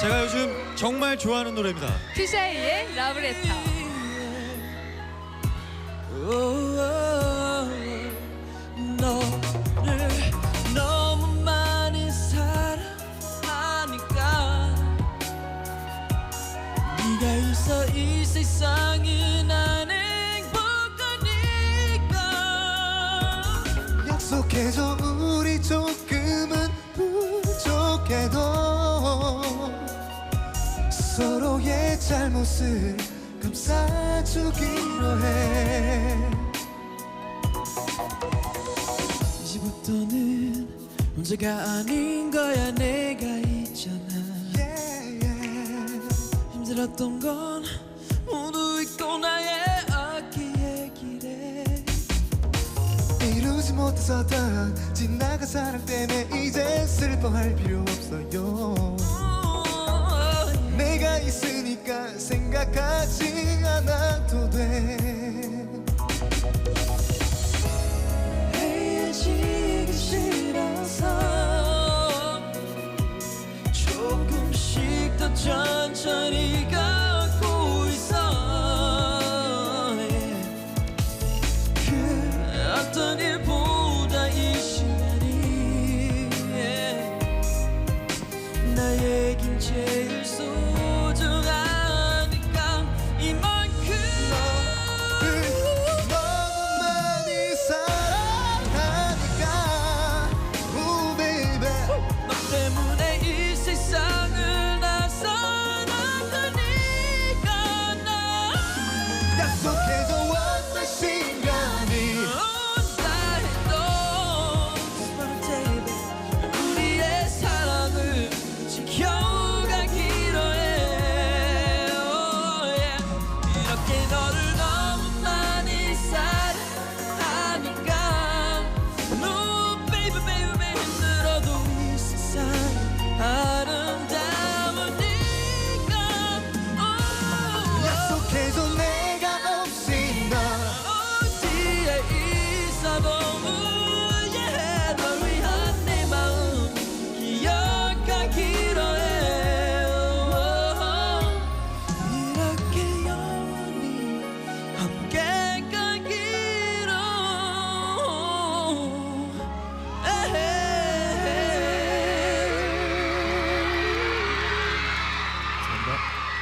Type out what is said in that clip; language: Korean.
제가 요즘 정말 좋아하는 노래입니다. 퓨샤이의 라브레터. 너를 너무 많이 사랑하니까 네가 있어 이 세상이 난 행복하니까 약속해줘 우리 조금은 부족해도 서로의 잘못을 감싸주기로 해. 이제부터는 문제가 아닌 거야 내가 있잖아. Yeah, yeah. 힘들었던 건 모두 잊고 나의 어깨에 길에 이루지 못했었던 지나간 사랑 때문에 이제 슬퍼할 필요 없어요 생각하지 않아도 돼. 헤어지기 싫어서 조금씩 더 천천히 가고 있어. 예. 그 어떤 일 知道。